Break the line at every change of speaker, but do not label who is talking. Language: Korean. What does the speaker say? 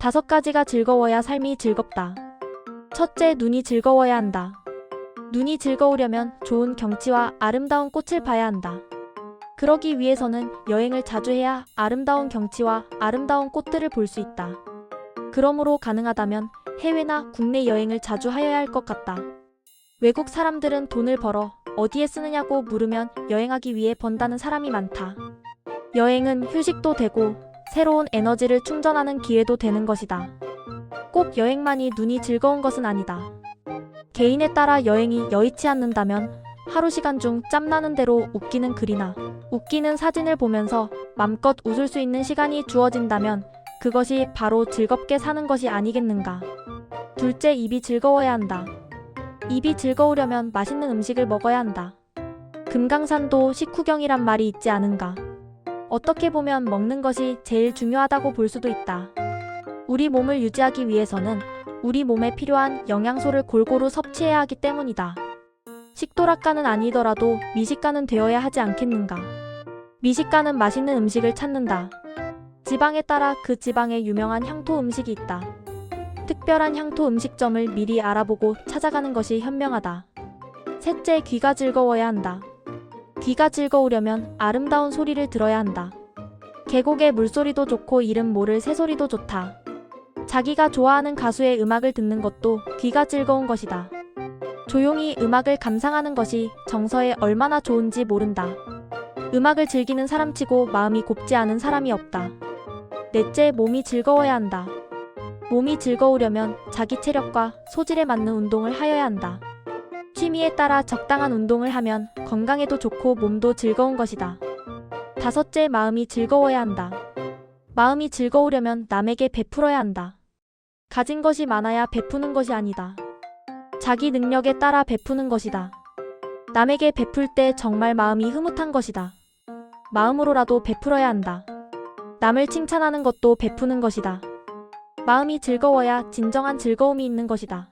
다섯 가지가 즐거워야 삶이 즐겁다. 첫째, 눈이 즐거워야 한다. 눈이 즐거우려면 좋은 경치와 아름다운 꽃을 봐야 한다. 그러기 위해서는 여행을 자주 해야 아름다운 경치와 아름다운 꽃들을 볼 수 있다. 그러므로 가능하다면 해외나 국내 여행을 자주 하여야 할 것 같다. 외국 사람들은 돈을 벌어 어디에 쓰느냐고 물으면 여행하기 위해 번다는 사람이 많다. 여행은 휴식도 되고 새로운 에너지를 충전하는 기회도 되는 것이다. 꼭 여행만이 눈이 즐거운 것은 아니다. 개인에 따라 여행이 여의치 않는다면 하루 시간 중 짬나는 대로 웃기는 글이나 웃기는 사진을 보면서 맘껏 웃을 수 있는 시간이 주어진다면 그것이 바로 즐겁게 사는 것이 아니겠는가. 둘째, 입이 즐거워야 한다. 입이 즐거우려면 맛있는 음식을 먹어야 한다. 금강산도 식후경이란 말이 있지 않은가. 어떻게 보면 먹는 것이 제일 중요하다고 볼 수도 있다. 우리 몸을 유지하기 위해서는 우리 몸에 필요한 영양소를 골고루 섭취해야 하기 때문이다. 식도락가는 아니더라도 미식가는 되어야 하지 않겠는가. 미식가는 맛있는 음식을 찾는다. 지방에 따라 그 지방에 유명한 향토 음식이 있다. 특별한 향토 음식점을 미리 알아보고 찾아가는 것이 현명하다. 셋째, 귀가 즐거워야 한다. 귀가 즐거우려면 아름다운 소리를 들어야 한다. 계곡의 물소리도 좋고 이름 모를 새소리도 좋다. 자기가 좋아하는 가수의 음악을 듣는 것도 귀가 즐거운 것이다. 조용히 음악을 감상하는 것이 정서에 얼마나 좋은지 모른다. 음악을 즐기는 사람치고 마음이 곱지 않은 사람이 없다. 넷째, 몸이 즐거워야 한다. 몸이 즐거우려면 자기 체력과 소질에 맞는 운동을 하여야 한다. 취미에 따라 적당한 운동을 하면 건강에도 좋고 몸도 즐거운 것이다. 다섯째, 마음이 즐거워야 한다. 마음이 즐거우려면 남에게 베풀어야 한다. 가진 것이 많아야 베푸는 것이 아니다. 자기 능력에 따라 베푸는 것이다. 남에게 베풀 때 정말 마음이 흐뭇한 것이다. 마음으로라도 베풀어야 한다. 남을 칭찬하는 것도 베푸는 것이다. 마음이 즐거워야 진정한 즐거움이 있는 것이다.